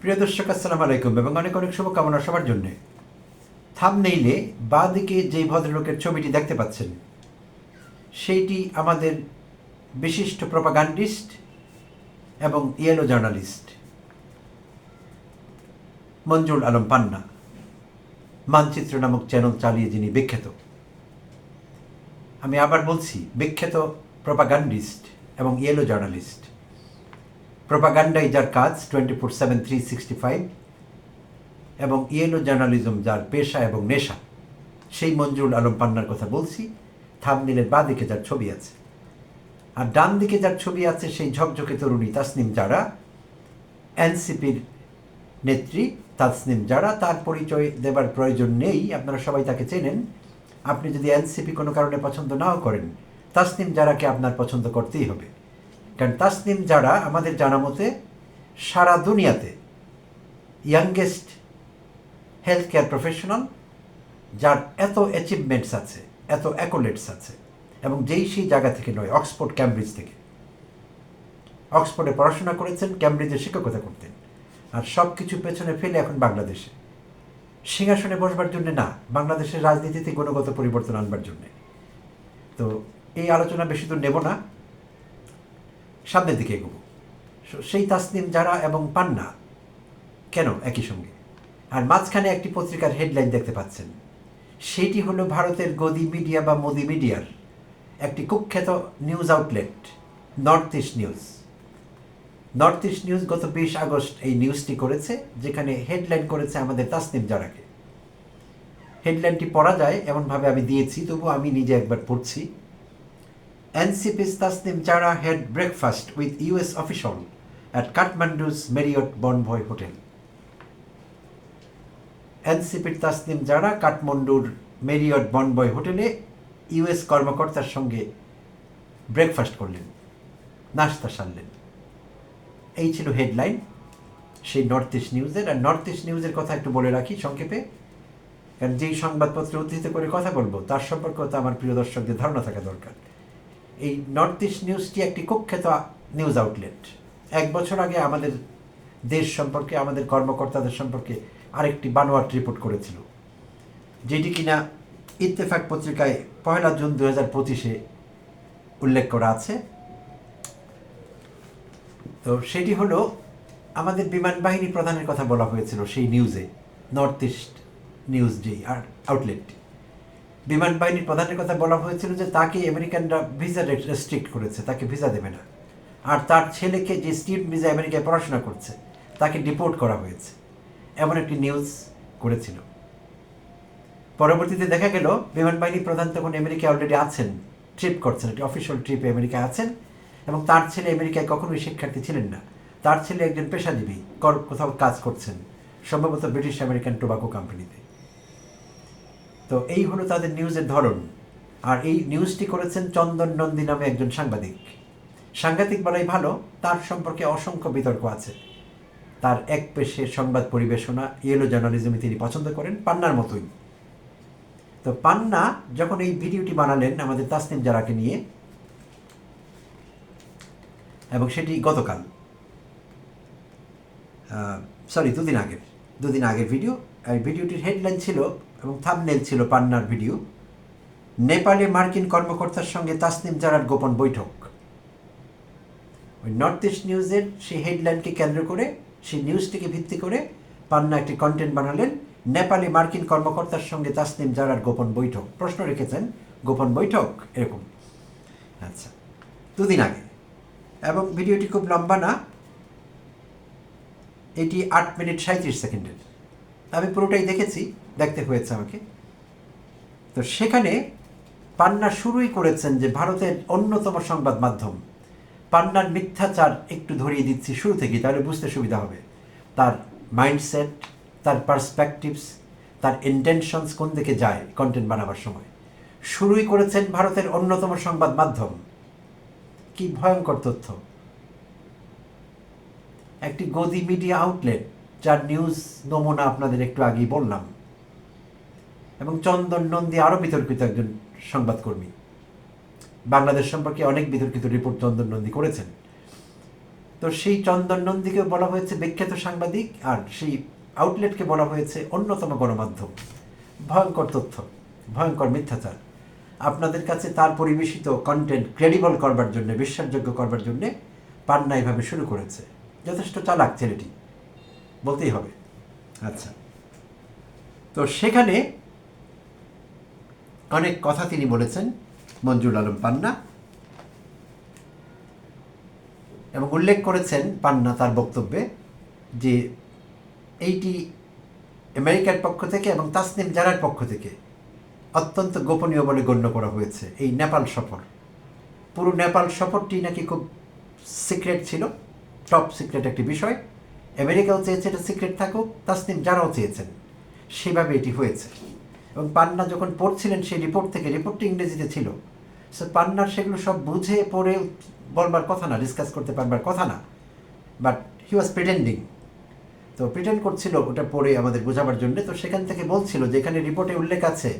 প্রিয় দর্শক, আসসালামু আলাইকুম এবং অনেক অনেক শুভকামনা সবার জন্য। থামনেইলে বা দিকে যেই ভদ্রলোকের ছবিটি দেখতে পাচ্ছেন, সেইটি আমাদের বিশিষ্ট প্রপাগান্ডিস্ট এবং ইয়েলো জার্নালিস্ট মঞ্জুর আলম পান্না, মানচিত্র নামক চ্যানেল চালিয়ে যিনি বিখ্যাত। আমি আবার বলছি, বিখ্যাত প্রপাগান্ডিস্ট এবং ইয়েলো জার্নালিস্ট। প্রপাগান্ডাই যার কাজ twenty four seven three sixty five এবং ইয়েলো জার্নালিজম যার পেশা এবং নেশা, সেই মঞ্জুরুল আলম পান্নার কথা বলছি, থামনিলের বাঁ দিকে যার ছবি আছে। আর ডান দিকে যার ছবি আছে, সেই ঝকঝকে তরুণী তাসনিম যারা এনসিপির নেত্রী তাসনিম যারা তার পরিচয় দেবার প্রয়োজন নেই, আপনারা সবাই তাকে চেনেন। আপনি যদি এনসিপি কোনো কারণে পছন্দ নাও করেন, তাসনিম যারাকে আপনার পছন্দ করতেই হবে। কারণ তাসনিম যারা আমাদের জানা মতে সারা দুনিয়াতে ইয়াংগেস্ট হেলথ কেয়ার প্রফেশনাল যার এত অ্যাচিভমেন্টস আছে, এত অ্যাকোলেটস আছে এবং যেই সেই জায়গা থেকে নয়, অক্সফোর্ড ক্যামব্রিজ থেকে। অক্সফোর্ডে পড়াশোনা করেছেন ক্যামব্রিজে শিক্ষকতা করতেন। আর সব কিছু পেছনে ফেলে এখন বাংলাদেশে। সিংহাসনে বসবার জন্য না, বাংলাদেশের রাজনীতিতে গুণগত পরিবর্তন আনবার জন্যে। তো এই আলোচনা বেশি দূর নেব না। সামনের দিকে এগোবো। সেই তাসনিম যারা এবং পান্না কেন একই সঙ্গে? আর মাঝখানে একটি পত্রিকার হেডলাইন দেখতে পাচ্ছেন। সেটি হলো ভারতের গদি মিডিয়া বা মোদি মিডিয়ার একটি কুখ্যাত news outlet, north east news. North east news গত বিশ আগস্ট এই নিউজটি করেছে, যেখানে হেডলাইন করেছে আমাদের তাসনিম জারাকে। হেডলাইনটি পড়া যায়, এমনভাবে আমি দিয়েছি তবু আমি নিজে একবার পড়ছি। NCP's Tasnim Jara had breakfast with US official at Kathmandu's Marriott Bonvoy Hotel. এনসিপির তাসনিম যারা কাঠমান্ডুর মেরিয়ট বনবয় হোটেলে ইউএস কর্মকর্তার সঙ্গে ব্রেকফাস্ট করলেন, নাস্তা সারলেন। এই ছিল হেডলাইন সেই নর্থ ইস্ট নিউজের আর নর্থ ইস্ট নিউজের কথা একটু বলে রাখি সংক্ষেপে। কারণ যেই সংবাদপত্র উদ্ধৃত করে কথা বলব, তার সম্পর্কেও তো আমার প্রিয় দর্শকদের ধারণা থাকা দরকার। এই নর্থ ইস্ট নিউজটি একটি কুখ্যাত নিউজ আউটলেট এক বছর আগে আমাদের দেশ সম্পর্কে, আমাদের কর্মকর্তাদের সম্পর্কে আরেকটি বানোয়াট রিপোর্ট করেছিল, যেটি কিনা ইত্তেফাক পত্রিকায় পয়লা জুন দু হাজার পঁচিশে উল্লেখ করা আছে। তো সেটি হলো, আমাদের বিমান বাহিনী প্রধানের কথা বলা হয়েছিল সেই নিউজে নর্থ ইস্ট নিউজ যেই আর আউটলেটটি বিমান বাহিনীর প্রধানের কথা বলা হয়েছিল যে তাকে আমেরিকানরা ভিসা রেস্ট্রিক্ট করেছে, তাকে ভিসা দেবে না। আর তার ছেলেকে যে স্টিভ ভিসা আমেরিকায় পড়াশোনা করছে, তাকে ডিপোর্ট করা হয়েছে। এমন একটি নিউজ করেছিল। পরবর্তীতে দেখা গেল, বিমান বাহিনী প্রধান তখন আমেরিকায় অলরেডি আছেন ট্রিপ করছেন, একটি অফিসিয়াল ট্রিপে আমেরিকায় আছেন এবং তার ছেলে আমেরিকায় কখনোই শিক্ষার্থী ছিলেন না। তার ছেলে একজন পেশাজীবী, কর কোথাও কাজ করছেন, সম্ভবত ব্রিটিশ আমেরিকান টোবাকো কোম্পানিতে তো এই হলো তাদের নিউজের ধরন। আর এই নিউজটি করেছেন চন্দন নন্দী নামে একজন সাংবাদিক। সাংঘাতিক বলাই ভালো, তার সম্পর্কে অসংখ্য বিতর্ক আছে। তার এক পেশে সংবাদ পরিবেশনা, ইয়েলো জার্নালিজমে তিনি পছন্দ করেন, পান্নার মতোই। তো পান্না যখন এই ভিডিওটি বানালেন আমাদের তাসনিম জারাকে নিয়ে, এবং সেটি গতকাল সরি দুদিন আগের দুদিন আগের ভিডিও ভিডিওটির হেডলাইন ছিল এবং থামনেল ছিল পান্নার ভিডিও নেপালে মার্কিন কর্মকর্তার সঙ্গে তাসনিম জারার গোপন বৈঠক। ওই নর্থ ইস্ট নিউজের সেই হেডলাইনকে কেন্দ্র করে, সেই নিউজটিকে ভিত্তি করে পান্না একটি কন্টেন্ট বানালেন নেপালে মার্কিন কর্মকর্তার সঙ্গে তাসনিম জারার গোপন বৈঠক। প্রশ্ন রেখেছেন, গোপন বৈঠক এরকম? আচ্ছা দুদিন আগে। এবং ভিডিওটি খুব লম্বা না, এটি আট মিনিট সাঁত্রিশ সেকেন্ডের। আমি পুরোটাই দেখেছি দেখতে হয়েছে আমাকে। তো সেখানে পান্না শুরুই করেছেন যে ভারতের অন্যতম সংবাদ মাধ্যম। পান্নার মিথ্যাচার একটু ধরিয়ে দিচ্ছি শুরু থেকে তাহলে বুঝতে সুবিধা হবে। তার মাইন্ডসেট তার পার্সপেকটিভস তার ইন্টেনশনস কোন দিকে যায় কন্টেন্ট বানাবার সময়। শুরুই করেছেন ভারতের অন্যতম সংবাদ মাধ্যম। কি ভয়ঙ্কর তথ্য। একটি গদি মিডিয়া আউটলেট যার নিউজ নমুনা আপনাদের একটু আগেই বললাম। এবং চন্দন নন্দী আরও বিতর্কিত একজন সংবাদকর্মী। বাংলাদেশ সম্পর্কে অনেক বিতর্কিত রিপোর্ট চন্দন নন্দী করেছেন। তো সেই চন্দন নন্দীকে বলা হয়েছে বিখ্যাত সাংবাদিক আর সেই আউটলেটকে বলা হয়েছে অন্যতম গণমাধ্যম। ভয়ঙ্কর তথ্য, ভয়ঙ্কর মিথ্যাচার। আপনাদের কাছে তার পরিবেশিত কন্টেন্ট ক্রেডিবল করবার জন্য, বিশ্বাসযোগ্য করবার জন্য পান্না এভাবে শুরু করেছে। যথেষ্ট চালাক ছেলেটি। বলতেই হবে। আচ্ছা। তো সেখানে অনেক কথা তিনি বলেছেন, মঞ্জুর আলম পান্না। এবং উল্লেখ করেছেন পান্না তার বক্তব্যে যে এইটি আমেরিকার পক্ষ থেকে এবং তাসনিম জারার পক্ষ থেকে অত্যন্ত গোপনীয় বলে গণ্য করা হয়েছে এই নেপাল সফর। পুরো নেপাল সফরটি নাকি খুব সিক্রেট ছিল, টপ সিক্রেট একটি বিষয়। আমেরিকাও চেয়েছে এটা সিক্রেট থাকুক, তাসনিম যারাও চেয়েছেন। সেভাবে এটি হয়েছে। এবং পান্না যখন পড়ছিলেন সেই রিপোর্ট থেকে রিপোর্টটি ইংরেজিতে ছিল। সো পান্নার সেগুলো সব বুঝে পড়ে বলবার কথা না ডিসকাস করতে পারবার কথা না। বাট হি ওয়াজ প্রিটেন্ডিং তো প্রিটেন্ড করছিল, ওটা পড়ে আমাদের বোঝাবার জন্য। তো সেখান থেকে বলছিল যে এখানে রিপোর্টে উল্লেখ আছে,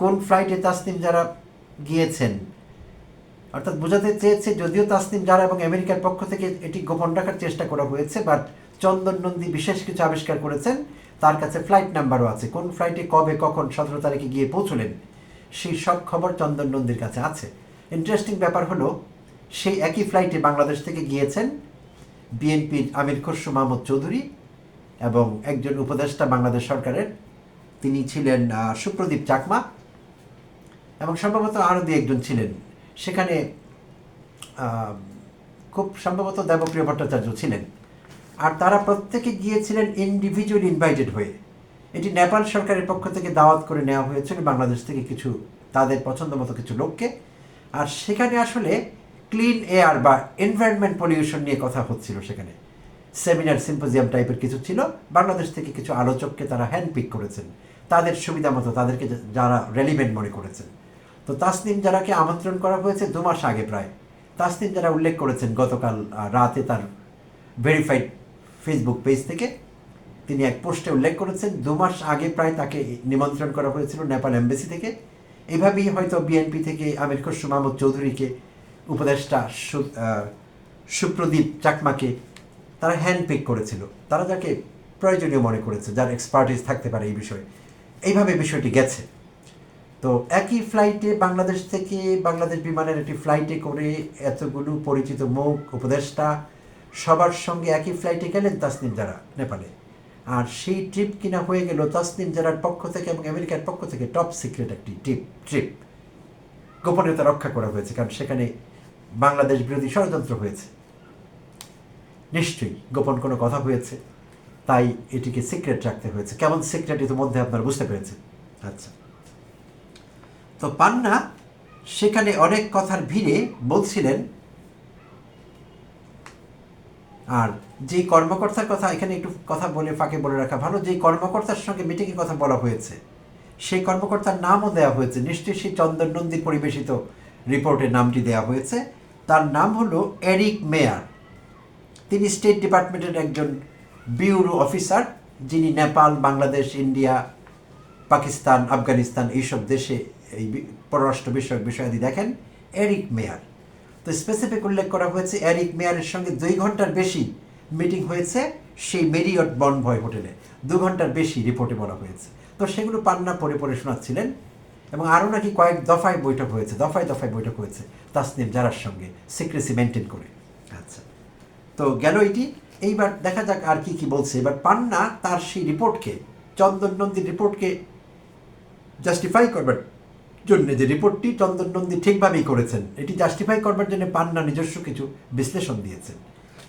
কোন ফ্লাইটে তাসনিম যারা গিয়েছেন। অর্থাৎ বোঝাতে চেয়েছে যদিও তাসনিম যারা এবং আমেরিকার পক্ষ থেকে এটি গোপন রাখার চেষ্টা করা হয়েছে বাট চন্দন নন্দী বিশেষ কিছু আবিষ্কার করেছেন। তার কাছে ফ্লাইট নাম্বারও আছে। কোন ফ্লাইটে কবে, কখন, সতেরো তারিখে গিয়ে পৌঁছলেন? সেই সব খবর চন্দন নন্দীর কাছে আছে। ইন্টারেস্টিং ব্যাপার হলো, সেই একই ফ্লাইটে বাংলাদেশ থেকে গিয়েছেন বিএনপির আমির খসরু মাহমুদ চৌধুরী এবং একজন উপদেষ্টা বাংলাদেশ সরকারের। তিনি ছিলেন সুপ্রদীপ চাকমা এবং সম্ভবত আরও দু একজন ছিলেন। সেখানে খুব সম্ভবত দেবপ্রিয় ভট্টাচার্য ছিলেন। আর তারা প্রত্যেকে গিয়েছিলেন ইন্ডিভিজুয়াল ইনভাইটেড হয়ে। এটি নেপাল সরকারের পক্ষ থেকে দাওয়াত করে নেওয়া হয়েছিল, বাংলাদেশ থেকে কিছু, তাদের পছন্দ মতো কিছু লোককে। আর সেখানে আসলে ক্লিন এয়ার বা এনভায়রনমেন্ট পলিউশন নিয়ে কথা হচ্ছিল সেখানে। সেমিনার সিম্পোজিয়াম টাইপের কিছু ছিল। বাংলাদেশ থেকে কিছু আলোচককে তারা হ্যান্ড পিক করেছেন। তাদের সুবিধা মতো তাদেরকে যারা রেলিভেন্ট মনে করেছেন। তো তাসনিম যারাকে আমন্ত্রণ করা হয়েছে দু মাস আগে প্রায়। তাসনিম যারা উল্লেখ করেছেন গতকাল রাতে তার ভেরিফাইড ফেসবুক পেজ থেকে। তিনি এক পোস্টে উল্লেখ করেছেন, দু মাস আগে প্রায় তাকে নিমন্ত্রণ করা হয়েছিল নেপাল এমবেসি থেকে। এভাবেই হয়তো বিএনপি থেকে আমির খসরু মাহমুদ চৌধুরীকে উপদেষ্টা সুপ্রদীপ চাকমাকে তারা হ্যান্ড পিক করেছিল। তারা যাকে প্রয়োজনীয় মনে করেছে, যার এক্সপার্টিস থাকতে পারে এই বিষয়ে। এইভাবে বিষয়টি গেছে। তো একই ফ্লাইটে বাংলাদেশ থেকে বাংলাদেশ বিমানের একটি ফ্লাইটে করে এতগুলো পরিচিত মুখ, উপদেষ্টা সবার সঙ্গে একই ফ্লাইটে গেলেন তাসনিম যারা নেপালে। আর সেই ট্রিপ কিনা হয়ে গেল তাসনিম যারার পক্ষ থেকে এবং আমেরিকার পক্ষ থেকে টপ সিক্রেট একটি ট্রিপ ট্রিপ গোপনীয়তা রক্ষা করা হয়েছে, কারণ সেখানে বাংলাদেশ বিরোধী ষড়যন্ত্র হয়েছে। নিশ্চয়ই গোপন কোনো কথা হয়েছে, তাই এটিকে সিক্রেট রাখতে হয়েছে। কেমন সিক্রেট ইতিমধ্যে আপনারা বুঝতে পেরেছেন? আচ্ছা। তো পান্না সেখানে অনেক কথার ভিড়ে বলছিলেন আর যে কর্মকর্তার কথা এখানে একটু কথা বলে ফাঁকে বলে রাখা ভালো যে কর্মকর্তার সঙ্গে মিটিংয়ে কথা বলা হয়েছে, সেই কর্মকর্তার নামও দেওয়া হয়েছে। নিশ্চয়ই সেই চন্দন নন্দীর পরিবেশিত রিপোর্টে নামটি দেওয়া হয়েছে। তার নাম হলো এরিক মেয়ার। তিনি স্টেট ডিপার্টমেন্টের একজন বিউরো অফিসার যিনি নেপাল, বাংলাদেশ, ইন্ডিয়া, পাকিস্তান, আফগানিস্তান এইসব দেশে এই পররাষ্ট্র বিষয়ক বিষয়াদি দেখেন। Eric Meyer. তো স্পেসিফিক উল্লেখ করা হয়েছে, এরিক মেয়ারের সঙ্গে দুই ঘণ্টার বেশি মিটিং হয়েছে সেই মেরিয়ট বনভয় হোটেলে। দু ঘণ্টার বেশি রিপোর্টে বলা হয়েছে। তো সেগুলো পান্না পড়ে পড়ে শোনাচ্ছিলেন এবং আরও নাকি কয়েক দফায় বৈঠক হয়েছে, দফায় দফায় বৈঠক হয়েছে তাসনিম জারার সঙ্গে সিক্রেসি মেনটেন করে। আচ্ছা। তো গেল এটি। এইবার দেখা যাক আর কি কি বলছে। এবার পান্না তার সেই রিপোর্টকে চন্দন নন্দীর রিপোর্টকে জাস্টিফাই করবার জন্য যে রিপোর্টটি চন্দন নন্দী ঠিকভাবেই করেছেন, এটি জাস্টিফাই করবার জন্য পান্না নিজস্ব কিছু বিশ্লেষণ দিয়েছেন।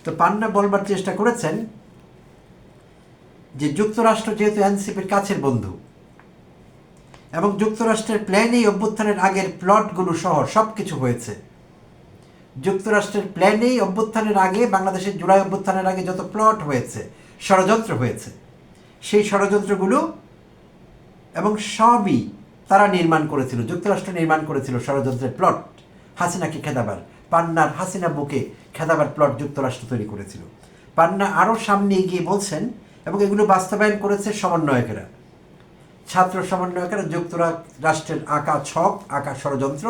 তো পান্না বলবার চেষ্টা করেছেন যে যুক্তরাষ্ট্র যেহেতু এনসিপির কাছের বন্ধু, এবং যুক্তরাষ্ট্রের প্ল্যানেই অভ্যুত্থানের আগের প্লটগুলো সহ সব কিছু হয়েছে, যুক্তরাষ্ট্রের প্ল্যানেই অভ্যুত্থানের আগে, বাংলাদেশের জুলাই অভ্যুত্থানের আগে যত প্লট হয়েছে, ষড়যন্ত্র হয়েছে, সেই ষড়যন্ত্রগুলো এবং সবই তারা নির্মাণ করেছিল, যুক্তরাষ্ট্র নির্মাণ করেছিল ষড়যন্ত্রের প্লট হাসিনাকে খেদাবার। পান্নার হাসিনা বুকে খেদাবার প্লট যুক্তরাষ্ট্র তৈরি করেছিল। পান্না আরও সামনে এগিয়ে বলছেন, এবং এগুলো বাস্তবায়ন করেছে সমন্বয়কেরা। ছাত্র সমন্বয়কেরা, যুক্তরাষ্ট্রের আঁকা ছক, আঁকা ষড়যন্ত্র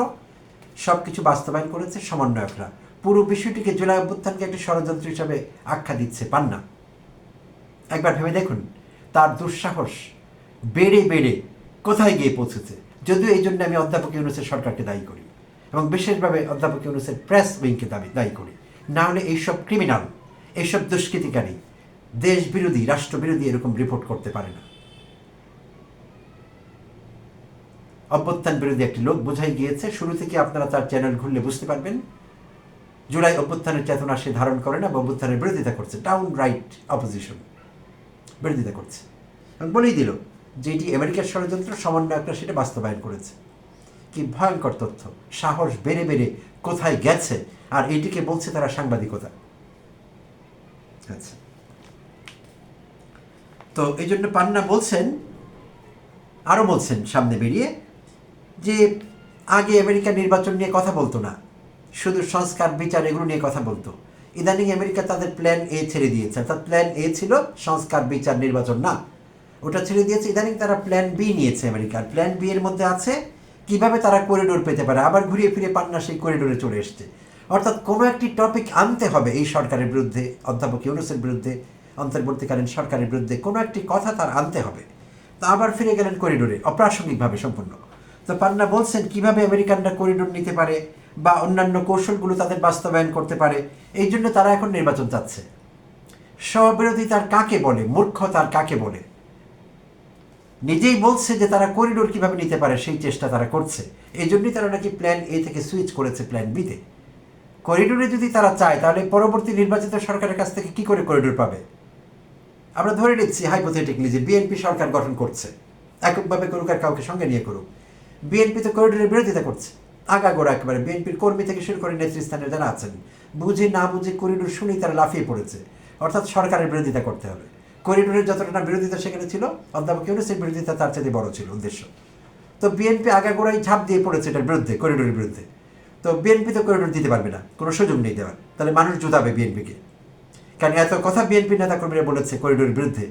সব কিছু বাস্তবায়ন করেছে সমন্বয়করা। পুরো বিষয়টিকে জুলাই অভ্যুত্থানকে একটি ষড়যন্ত্র হিসাবে আখ্যা দিচ্ছে পান্না। একবার ভেবে দেখুন, তার দুঃসাহস বেড়ে বেড়ে কোথায় গিয়ে পৌঁছেছে? যদিও এই জন্য আমি অধ্যাপক ইউনুসের সরকারকে দায়ী করি এবং বিশেষভাবে অধ্যাপক ইউনুসের প্রেস উইংকে দাবি, দায়ী করি। না হলে এইসব ক্রিমিনাল এইসব দুষ্কৃতিকারী দেশ বিরোধী রাষ্ট্রবিরোধী এরকম রিপোর্ট করতে পারে না। অভ্যুত্থান বিরোধী একটি লোক বোঝাই গিয়েছে, শুরু থেকে আপনারা তার চ্যানেল ঘুরলে বুঝতে পারবেন। জুলাই অভ্যুত্থানের চেতনা সে ধারণ করে না অভ্যুত্থানের বিরোধিতা করছে ডাউন রাইট অপোজিশন বিরোধিতা করছে। বলেই দিল যে এটি আমেরিকার ষড়যন্ত্র সমন্বয়করা সেটা বাস্তবায়ন করেছে। কি ভয়ঙ্কর তথ্য। সাহস বেড়ে বেড়ে কোথায় গেছে আর এইটিকে বলছে তারা সাংবাদিকতা। আচ্ছা। তো এই জন্য পান্না বলছেন, আরও বলছেন সামনে বেরিয়ে যে আগে আমেরিকা নির্বাচন নিয়ে কথা বলতো না। শুধু সংস্কার, বিচার এগুলো নিয়ে কথা বলতো। ইদানিং আমেরিকা তাদের প্ল্যান এ ছেড়ে দিয়েছে। অর্থাৎ প্ল্যান এ ছিল সংস্কার, বিচার, নির্বাচন না। ওটা ছেড়ে দিয়েছে। ইদানিং তারা প্ল্যান বি নিয়েছে আমেরিকার প্ল্যান বি এর মধ্যে আছে কীভাবে তারা করিডোর পেতে পারে। আবার ঘুরিয়ে ফিরে পান্না সেই করিডোরে চলে এসছে। অর্থাৎ কোনো একটি টপিক আনতে হবে এই সরকারের বিরুদ্ধে, অধ্যাপক ইউনুসের বিরুদ্ধে, অন্তর্বর্তীকালীন সরকারের বিরুদ্ধে কোনো একটি কথা তার আনতে হবে। তা আবার ফিরে গেলেন করিডোরে অপ্রাসঙ্গিকভাবে সম্পূর্ণ। তো পান্না বলছেন, কীভাবে আমেরিকানরা করিডোর নিতে পারে বা অন্যান্য কৌশলগুলো তাদের বাস্তবায়ন করতে পারে, এই জন্য তারা এখন নির্বাচন চাচ্ছে। স্ববিরোধিতার কাকে বলে? মূর্খ তার কাকে বলে? নিজেই বলছে যে তারা করিডোর কীভাবে নিতে পারে, সেই চেষ্টা তারা করছে। এই জন্যই তারা নাকি প্ল্যান এ থেকে সুইচ করেছে প্ল্যান বিতে করিডোরে যদি তারা চায়, তাহলে পরবর্তী নির্বাচিত সরকারের কাছ থেকে কি করে করিডোর পাবে? আমরা ধরে নিচ্ছি হাইপোথেটিকলি যে বিএনপি সরকার গঠন করছে। এককভাবে করুক আর কাউকে সঙ্গে নিয়ে করুক। বিএনপি তো করিডোরের বিরোধিতা করছে। আগাগোড়া একেবারে বিএনপির কর্মী থেকে শুরু করে নেতৃস্থানের যারা আছেন। বুঝে না বুঝে করিডোর শুনেই তারা লাফিয়ে পড়েছে। অর্থাৎ সরকারের বিরোধিতা করতে হবে। করিডোরের যতটা বিরোধিতা সেখানে ছিল, অধ্যাপক ইউনুসের বিরোধিতা তার চেয়ে বড় ছিল উদ্দেশ্য। তো বিএনপি আগাগোড়াই ঝাঁপ দিয়ে পড়েছে এটার বিরুদ্ধে, করিডোরের বিরুদ্ধে। তো বিএনপি তো করিডোর দিতে পারবে না, কোনো সুযোগ নেই দেওয়ার। তাহলে মানুষ জুতাবে বিএনপিকে। কারণ এত কথা বিএনপি নেতা নেতাকর্মীরা বলেছে করিডোরের বিরুদ্ধে,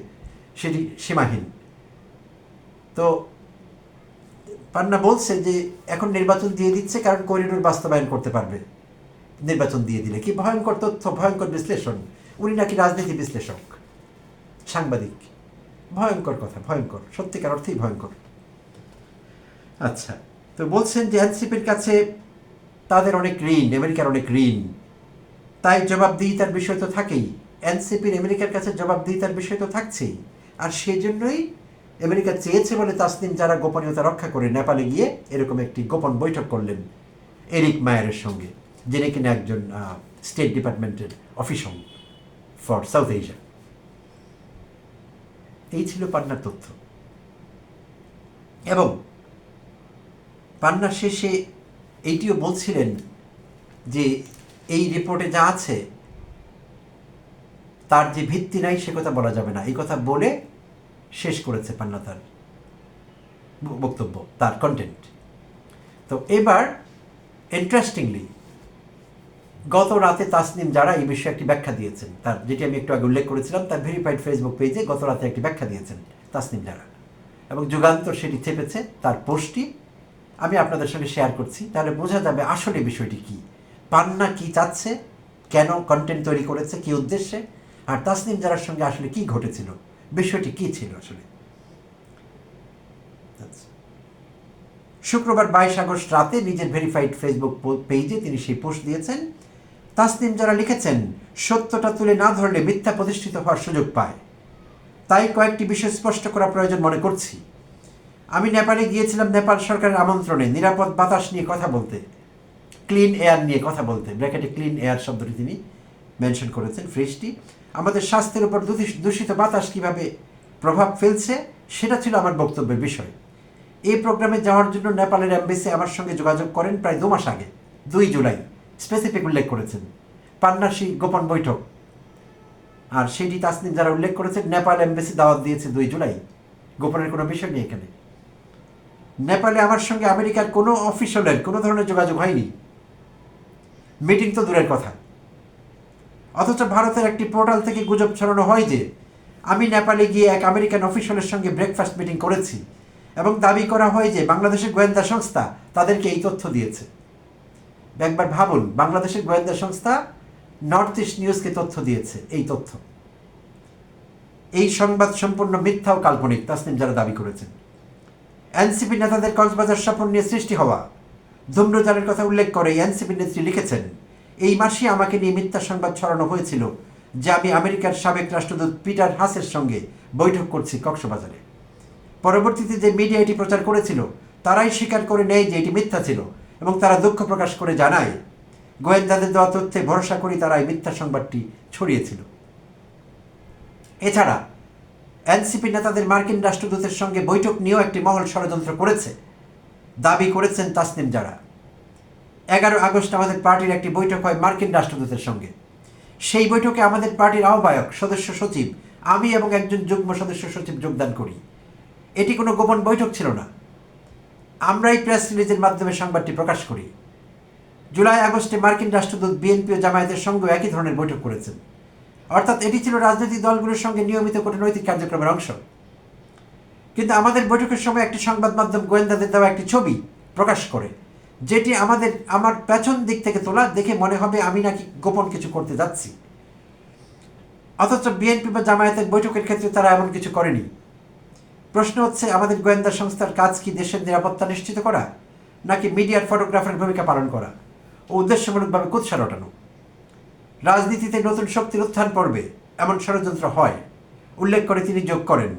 সেটি সীমাহীন। তো পান্না বলছে যে এখন নির্বাচন দিয়ে দিচ্ছে কারণ করিডোর বাস্তবায়ন করতে পারবে। নির্বাচন দিয়ে দিলে কি ভয়ঙ্কর তথ্য, ভয়ঙ্কর বিশ্লেষণ। উনি নাকি রাজনীতি বিশ্লেষক। সাংবাদিক। ভয়ঙ্কর কথা, ভয়ঙ্কর। সত্যিকার অর্থেই ভয়ঙ্কর। আচ্ছা তো বলছেন যে এনসিপির কাছে তাদের অনেক ঋণ, আমেরিকার অনেক ঋণ। তাই জবাবদিহিতার বিষয় তো থাকেই। এনসিপির আমেরিকার কাছে জবাবদিহিতার বিষয় তো থাকছেই। আর সেই জন্যই আমেরিকা চেয়েছে বলে তাসনিম যারা গোপনীয়তা রক্ষা করে নেপালে গিয়ে এরকম একটি গোপন বৈঠক করলেন এরিক মায়ারের সঙ্গে, যিনি কিনা একজন স্টেট ডিপার্টমেন্টের অফিসার ফর সাউথ এশিয়া। এই ছিল পান্নার তথ্য। এবং পান্নার শেষে এইটিও বলছিলেন যে এই রিপোর্টে যা আছে, তার যে ভিত্তি নাই, সে কথা বলা যাবে না। এই কথা বলে শেষ করেছে পান্না তার বক্তব্য, তার কন্টেন্ট তো এবার ইন্টারেস্টিংলি গত রাতে তাসনিম যারা এই বিষয়ে একটি ব্যাখ্যা দিয়েছেন। তার যেটি আমি একটু আগে উল্লেখ করেছিলাম, তার ভেরিফাইড ফেসবুক পেজে গত রাতে একটি ব্যাখ্যা দিয়েছেন তাসনিম যারা এবং যুগান্তর সেটি চেপেছে তার পোস্টটি আমি আপনাদের সঙ্গে শেয়ার করছি। তাহলে বোঝা যাবে আসলে বিষয়টি কি। পান্না কি চাচ্ছে, কেন কন্টেন্ট তৈরি করেছে, কি উদ্দেশ্যে, আর তাসনিম যারার সঙ্গে আসলে কি ঘটেছিল, বিষয়টি কি ছিল আসলে। শুক্রবার বাইশ আগস্ট রাতে নিজের ভেরিফাইড ফেসবুক পেজে তিনি সেই পোস্ট দিয়েছেন। তাসনিম যারা লিখেছেন, সত্যটা তুলে না ধরলে মিথ্যা প্রতিষ্ঠিত হওয়ার সুযোগ পায়। তাই কয়েকটি বিষয় স্পষ্ট করা প্রয়োজন মনে করছি। আমি নেপালে গিয়েছিলাম নেপাল সরকারের আমন্ত্রণে নিরাপদ বাতাস নিয়ে কথা বলতে। ক্লিন এয়ার নিয়ে কথা বলতে। ব্র্যাকেটে ক্লিন এয়ার শব্দটি তিনি মেনশন করেছেন ফ্রিজটি। আমাদের স্বাস্থ্যের উপর দূষিত বাতাস কীভাবে প্রভাব ফেলছে, সেটা ছিল আমার বক্তব্যের বিষয়। এই প্রোগ্রামে যাওয়ার জন্য নেপালের অ্যাম্বাসি আমার সঙ্গে যোগাযোগ করেন প্রায় দু মাস আগে, দুই জুলাই। স্পেসিফিক উল্লেখ করেছেন। পান্নাসি গোপন বৈঠক। আর সেটি তাসনিম যারা উল্লেখ করেছেন, নেপাল এম্বাসি দাওয়াত দিয়েছে দুই জুলাই। গোপনের কোনো বিষয় নেই এখানে। নেপালে আমার সঙ্গে আমেরিকার কোনো অফিসিয়ালের কোনো ধরনের যোগাযোগ হয়নি। মিটিং তো দূরের কথা। অথচ ভারতের একটি পোর্টাল থেকে গুজব ছড়ানো হয় যে, আমি নেপালে গিয়ে এক আমেরিকান অফিসিয়ালের সঙ্গে ব্রেকফাস্ট মিটিং করেছি এবং দাবি করা হয় যে বাংলাদেশের গোয়েন্দা সংস্থা তাদেরকে এই তথ্য দিয়েছে। একবার ভাবুন, বাংলাদেশের গোয়েন্দা সংস্থা নর্থ ইস্ট নিউজকে তথ্য দিয়েছে, এই তথ্য। এই সংবাদ সম্পূর্ণ মিথ্যা ও কাল্পনিক, তাসনিম যারা দাবি করেছেন। এনসিপি নেতাদের কক্সবাজার স্বপন নিয়ে সৃষ্টি হওয়া, ধূম্রজালের কথা উল্লেখ করে এনসিপি নেত্রী লিখেছেন, এই মাসে আমাকে নিয়ে মিথ্যা সংবাদ ছড়ানো হয়েছিল, যে আমি আমেরিকার সাবেক রাষ্ট্রদূত পিটার হাসের সঙ্গে বৈঠক করছি কক্সবাজারে। পরবর্তীতে যে মিডিয়া এটি প্রচার করেছিল, তারাই স্বীকার করে নেয় যে এটি মিথ্যা ছিল এবং তারা দুঃখ প্রকাশ করে জানায়, গোয়েন্দাদের দেওয়া তথ্যে ভরসা করি তারা এই মিথ্যা সংবাদটি ছড়িয়েছিল। এছাড়া, এনসিপি নেতাদের মার্কিন রাষ্ট্রদূতের সঙ্গে বৈঠক নিয়েও একটি মহল ষড়যন্ত্র করেছে, দাবি করেছেন তাসনিম যারা এগারো আগস্ট আমাদের পার্টির একটি বৈঠক হয় মার্কিন রাষ্ট্রদূতের সঙ্গে। সেই বৈঠকে আমাদের পার্টির আহ্বায়ক, সদস্য সচিব, আমি এবং একজন যুগ্ম সদস্য সচিব যোগদান করি। এটি কোনো গোপন বৈঠক ছিল না। আমরাই প্রেস রিলিজের মাধ্যমে সংবাদটি প্রকাশ করি। জুলাই আগস্টে মার্কিন রাষ্ট্রদূত বিএনপি ও জামায়াতের সঙ্গে একই ধরনের বৈঠক করেছেন। অর্থাৎ এটি ছিল রাজনৈতিক দলগুলোর সঙ্গে নিয়মিত কূটনৈতিক কার্যক্রমের অংশ। কিন্তু আমাদের বৈঠকের সময় একটি সংবাদ মাধ্যম গোয়েন্দাদের দেওয়া একটি ছবি প্রকাশ করে, যেটি আমাদের, আমার পেছন দিক থেকে তোলা, দেখে মনে হবে আমি নাকি গোপন কিছু করতে যাচ্ছি। অথচ বিএনপি বা জামায়াতের বৈঠকের ক্ষেত্রে তারা এমন কিছু করেনি। প্রশ্ন হচ্ছে, আমাদের গোয়েন্দা সংস্থার কাজ কি দেশের নিরাপত্তা নিশ্চিত করা, নাকি মিডিয়ার ফটোগ্রাফার ভূমিকা পালন করা? ও উদ্দেশ্যমূলকভাবে কুৎসা রটানো। রাজনীতিতে নতুন শক্তির উত্থান পড়বে, এমন ষড়যন্ত্র হয়। উল্লেখ করে তিনি যোগ করেন,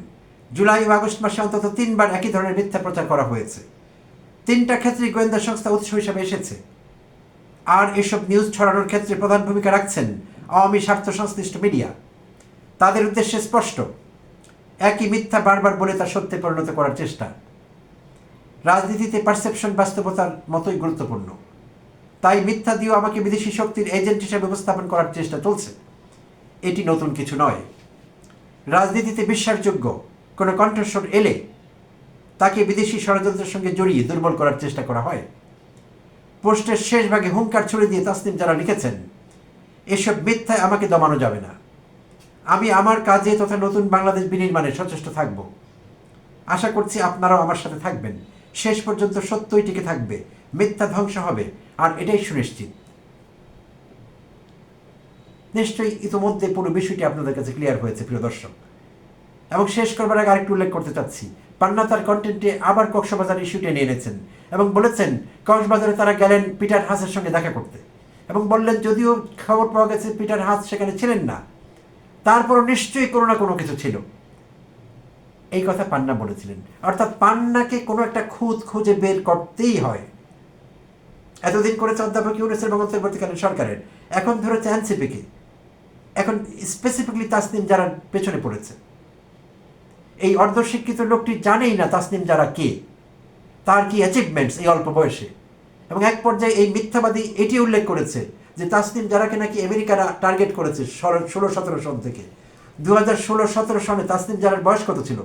জুলাই ও আগস্ট মাসে অন্তত তিনবার একই ধরনের মিথ্যা প্রচার করা হয়েছে। তিনটা ক্ষেত্রেই গোয়েন্দা সংস্থা উৎস হিসাবে এসেছে। আর এসব নিউজ ছড়ানোর ক্ষেত্রে প্রধান ভূমিকা রাখছেন আওয়ামী স্বার্থ সংশ্লিষ্ট মিডিয়া। তাদের উদ্দেশ্যে স্পষ্ট একই মিথ্যা বারবার বলে তা সত্যে পরিণত করার চেষ্টা। রাজনীতিতে পারসেপশন বাস্তবতার মতোই গুরুত্বপূর্ণ। তাই মিথ্যা দিয়েও আমাকে বিদেশি শক্তির এজেন্ট হিসেবে উপস্থাপন করার চেষ্টা চলছে। এটি নতুন কিছু নয়। রাজনীতিতে বিশ্বাসযোগ্য কোনো কণ্ঠস্বর এলে তাকে বিদেশি ষড়যন্ত্রের সঙ্গে জড়িয়ে দুর্বল করার চেষ্টা করা হয়। পোস্টের শেষ ভাগে হুঙ্কার ছুড়ে দিয়ে তাসনিম যারা লিখেছেন, এসব মিথ্যায় আমাকে দমানো যাবে না। আমি আমার কাজে তথা নতুন বাংলাদেশ বিনির্মাণে সচেষ্ট থাকব। আশা করছি আপনারাও আমার সাথে থাকবেন। শেষ পর্যন্ত সত্যই টিকে থাকবে। মিথ্যা ধ্বংস হবে, আর এটাই সুনিশ্চিত। নিশ্চয়ই ইতিমধ্যে পুরো বিষয়টি আপনাদের কাছে ক্লিয়ার হয়েছে, প্রিয় দর্শক। এবং শেষ করবার আগে আরেকটু উল্লেখ করতে চাচ্ছি। পান্না তার কন্টেন্টে আবার কক্সবাজার ইস্যুটি নিয়ে এনেছেন এবং বলেছেন, কক্সবাজারে তারা গেলেন পিটার হাসের সঙ্গে দেখা করতে। এবং বললেন, যদিও খবর পাওয়া গেছে পিটার হাস সেখানে ছিলেন না তারপরও নিশ্চয়ই কোনো না কোনো কিছু ছিল। এই কথা পান্না বলেছিলেন। অর্থাৎ পান্নাকে কোনো একটা খুঁত খুঁজে বের করতেই হয়। এতদিন করেছে অধ্যাপক ইউনেসের এবং সরকারের। এখন ধরেছে এনসিপিকে এখন স্পেসিফিকলি তাসনিম যারা পেছনে পড়েছে। এই অর্ধশিক্ষিত লোকটি জানেই না তাসনিম যারা কে। তার কি অ্যাচিভমেন্টস এই অল্প বয়সে। এবং এক পর্যায়ে এই মিথ্যাবাদী এটি উল্লেখ করেছে যে তাসনিম যারাকে নাকি আমেরিকারা টার্গেট করেছে ষোলো সতেরো সন থেকে। দু হাজার ষোলো, সতেরো সনে তাসনিম যারার বয়স কত ছিল?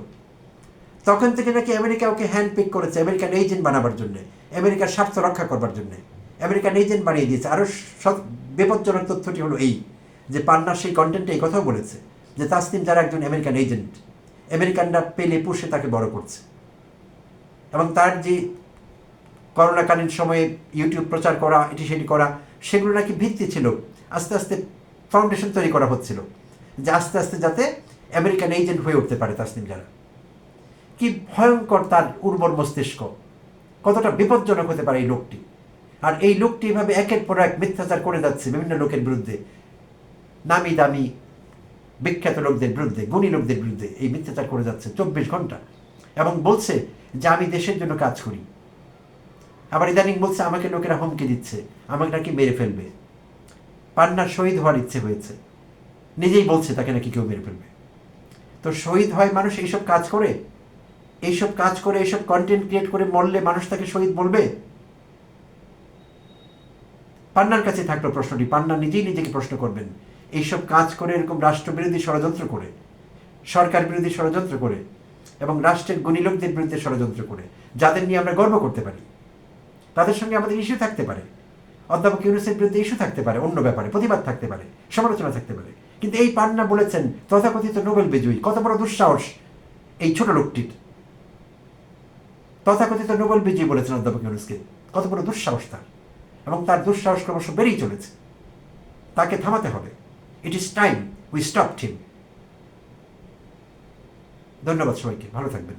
তখন থেকে নাকি আমেরিকা ওকে হ্যান্ড পিক করেছে আমেরিকান এজেন্ট বানাবার জন্য, আমেরিকার স্বার্থ রক্ষা করবার জন্য। আমেরিকান এজেন্ট বানিয়ে দিয়েছে। আরও বিপজ্জনক তথ্যটি হলো এই, যে পান্নার সেই কন্টেন্টে এই কথাও বলেছে, যে তাসনিম যারা একজন আমেরিকান এজেন্ট আমেরিকানরা পেলে পুষে তাকে বড় করছে। এবং তার যে করোনাকালীন সময়ে ইউটিউব প্রচার করা, এটি সেটি করা সেগুলো নাকি ভিত্তি ছিল। আস্তে আস্তে ফাউন্ডেশন তৈরি করা হচ্ছিল। যে আস্তে আস্তে যাতে আমেরিকান এজেন্ট হয়ে উঠতে পারে তাসনিম যারা কি ভয়ঙ্কর তার উর্বর মস্তিষ্ক। কতটা বিপজ্জনক হতে পারে এই লোকটি। আর এই লোকটি এভাবে একের পর এক মিথ্যাচার করে যাচ্ছে বিভিন্ন লোকের বিরুদ্ধে। নামি দামি বিখ্যাত লোকদের বিরুদ্ধে, গুণী লোকদের বিরুদ্ধে এই মিথ্যাচার করে যাচ্ছে চব্বিশ ঘণ্টা। এবং বলছে যে, আমি দেশের জন্য কাজ করি। আবার ইদানিং বলছে, আমাকে লোকেরা হুমকি দিচ্ছে, আমাকে নাকি মেরে ফেলবে। পান্নার শহীদ হওয়ার ইচ্ছে হয়েছে। নিজেই বলছে তাকে নাকি কেউ মেরে ফেলবে। তো শহীদ হয় মানুষ এইসব কাজ করে? এইসব কাজ করে, এইসব কন্টেন্ট ক্রিয়েট করে মরলে মানুষ তাকে শহীদ বলবে? পান্নার কাছে থাকল প্রশ্নটি। পান্না নিজেই নিজেকে প্রশ্ন করবেন, এইসব কাজ করে এরকম রাষ্ট্রবিরোধী ষড়যন্ত্র করে, সরকার বিরোধী ষড়যন্ত্র করে, এবং রাষ্ট্রের গুণী লোকদের বিরুদ্ধে ষড়যন্ত্র করে, যাদের নিয়ে আমরা গর্ব করতে পারি। তাদের সঙ্গে আমাদের ইস্যু থাকতে পারে। অধ্যাপক ইউনুসের বিরুদ্ধে ইস্যু থাকতে পারে, অন্য ব্যাপারে, প্রতিবাদ থাকতে পারে, সমালোচনা থাকতে পারে। কিন্তু এই পান্না বলেছেন তথাকথিত নোবেল বিজয়ী, কত বড় দুঃসাহস এই ছোট লোকটির। তথাকথিত নোবেল বিজয়ী বলেছেন অধ্যাপক ইউনুসকে, কত বড় দুঃসাহস তার। এবং তার দুঃসাহস ক্রমশ বেড়েই চলেছে। তাকে থামাতে হবে। It is time we stop him ধন্যবাদ সবাইকে, ভালো থাকবেন।